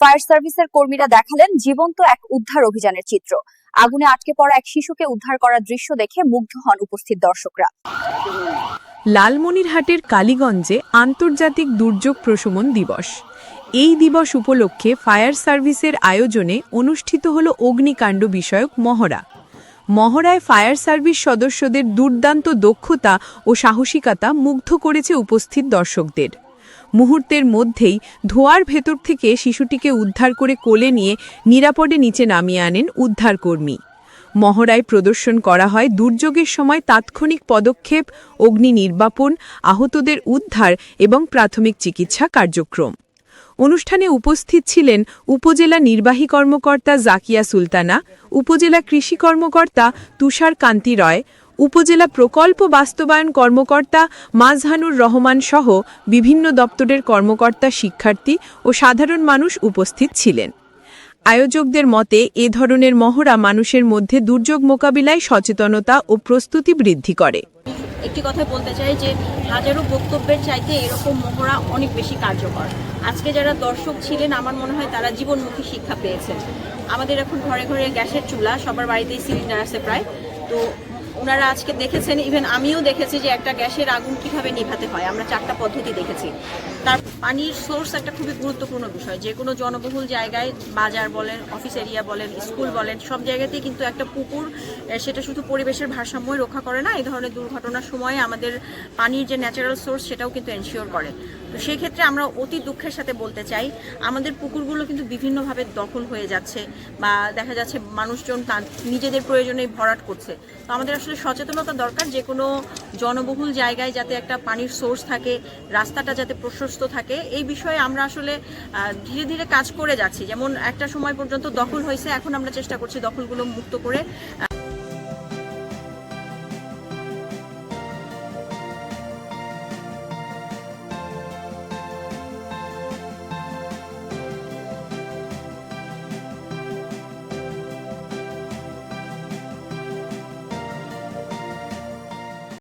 Fire সার্ভিসের কর্মীরা দেখালেন জীবন্ত এক উদ্ধার অভিযানের চিত্র। আগুনে আটকে পড়া এক শিশুকে উদ্ধার করার দৃশ্য দেখে মুগ্ধ হন উপস্থিত দর্শকরা। লালমনিরহাটের কালীগঞ্জে আন্তর্জাতিক দুর্যোগ প্রশমন দিবস। এই দিবস উপলক্ষে ফায়ার সার্ভিসের আয়োজনে অনুষ্ঠিত হল অগ্নিকাণ্ড বিষয়ক মহড়া। মহড়ায় ফায়ার সার্ভিস সদস্যদের দুর্দান্ত দক্ষতা ও সাহসিকতা মুগ্ধ করেছে উপস্থিত দর্শকদের। মুহূর্তের মধ্যেই ধোয়ার ভেতর থেকে শিশুটিকে উদ্ধার করে কোলে নিয়ে নিরাপদে নিচে নামিয়ে আনেন উদ্ধারকর্মী। মহড়ায় প্রদর্শন করা হয় দুর্যোগের সময় তাৎক্ষণিক পদক্ষেপ, অগ্নি নির্বাপন, আহতদের উদ্ধার এবং প্রাথমিক চিকিৎসা কার্যক্রম। অনুষ্ঠানে উপস্থিত ছিলেন উপজেলা নির্বাহী কর্মকর্তা জাকিয়া সুলতানা, উপজেলা কৃষি কর্মকর্তা তুষার কান্তি রয় উপজেলা প্রকল্প বাস্তবায়ন কর্মকর্তা মাজহানুর রহমান সহ বিভিন্ন দপ্তরের কর্মকর্তা, শিক্ষার্থী ও সাধারণ মানুষ উপস্থিত ছিলেন। আয়োজকদের মতে, এ ধরনের মহড়া মানুষের মধ্যে দুর্যোগ মোকাবিলায় সচেতনতা ও প্রস্তুতি বৃদ্ধি করে। একটি কথা বলতে চাই যে, হাজারো বক্তব্যের চাইতে এরকম মহড়া অনেক বেশি কার্যকর। আজকে যারা দর্শক ছিলেন, আমার মনে হয় তারা জীবনমুখী শিক্ষা পেয়েছেন। আমাদের এখন ঘরে ঘরে গ্যাসের চুলা, সবার বাড়িতেই সিলিন্ডার আছে প্রায়। তো ওনারা আজকে দেখেছেন ইভেন আমিও দেখেছি যে একটা গ্যাসের আগুন কীভাবে নিভাতে হয়। আমরা চারটা পদ্ধতি দেখেছি। তার পানির সোর্স একটা খুবই গুরুত্বপূর্ণ বিষয়। যে কোনো জনবহুল জায়গায় বাজার বলেন অফিস এরিয়া বলেন স্কুল বলেন, সব জায়গাতেই কিন্তু একটা পুকুর সেটা শুধু পরিবেশের ভারসাম্যই রক্ষা করে না, এই ধরনের দুর্ঘটনার সময় আমাদের পানির যে ন্যাচারাল সোর্স সেটাও কিন্তু এনশিওর করে। তো সেই ক্ষেত্রে আমরা অতি দুঃখের সাথে বলতে চাই, আমাদের পুকুরগুলো কিন্তু বিভিন্নভাবে দখল হয়ে যাচ্ছে বা দেখা যাচ্ছে মানুষজন তার নিজেদের প্রয়োজনেই ভরাট করছে। তো আমাদের আসলে সচেতনতা দরকার, যে কোনো জনবহুল জায়গায় যাতে একটা পানির সোর্স থাকে, রাস্তাটা যাতে প্রশস্ত থাকে, এই বিষয়ে আমরা আসলে ধীরে ধীরে কাজ করে যাচ্ছি। যেমন একটা সময় পর্যন্ত দখল হয়েছে, এখন আমরা চেষ্টা করছি দখলগুলো মুক্ত করে